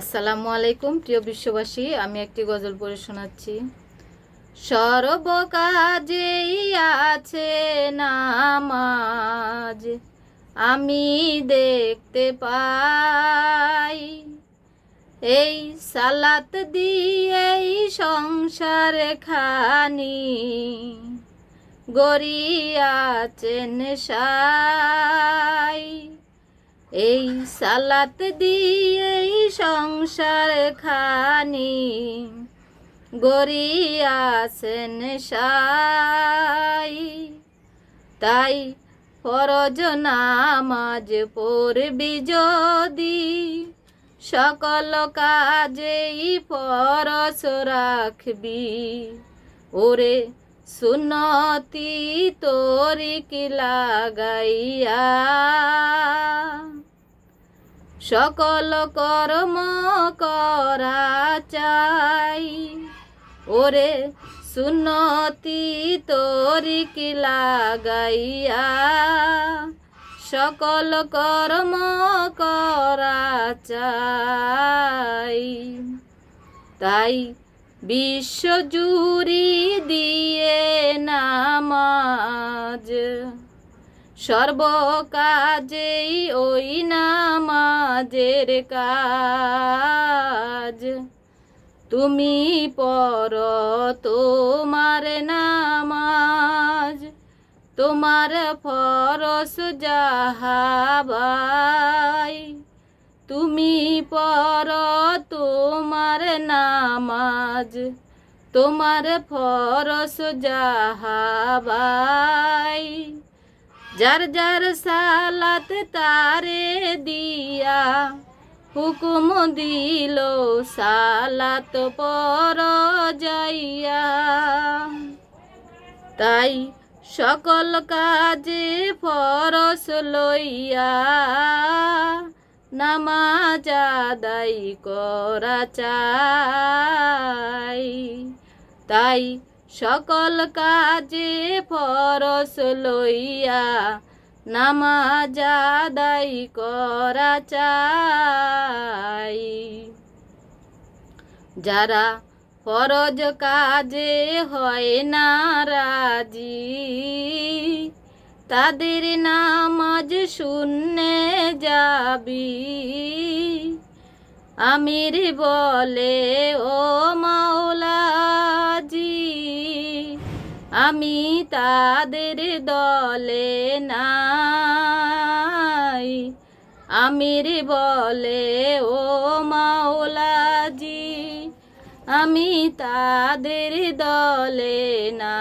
আসসালামু আলাইকুম, প্রিয় বিশ্ববাসী, আমি একটি গজল পড়ে শোনাচ্ছি। সর্বকাজেই আছে নামাজ, আমি দেখতে পাই। এই সালাত দিয়েই সংসার খানি, গড়িয়াছেন সাই। এই সালাত দিয়েই সংসার খানি গড়িয়াছেন সাই। তাই ফরজ নামাজ পড়বি যদি, সকল কাজেই ফরস রাখবি। ওরে সুনতি তোরিক লাগাইয়া সকল কর্ম করা চাই। ওরে সুনতি তোরিক লাগাইয়া সকল কর্ম করা চাই। তাই বিশ্বজুরি দিয়ে নামাজ সর্বকাজেই ওই নামাজের কাজ। তুমি পর তোমার নামাজ। তোমার ফরস যাহাবাই তুমি পর তোমার নামাজ। তোমার ফরস যাহাবাই যার যার সালাত তারে দিয়া হুকুম দিল, সালাত পর যাইয়া। তাই সকল কাজে ফরস লইয়া নামাজ আদায় করা চাই। তাই সকল কাজে ফরস লইয়া নামাজ আদায় করা চাই। যারা ফরজ কাজে হয় না রাজি, তাদের নামাজ শূন্যে যাবি। আমির বলে, ও মাওলাজি আমি তাদের দলে নাই। আমির বলে ও মাওলাজি আমি তাদের দলে না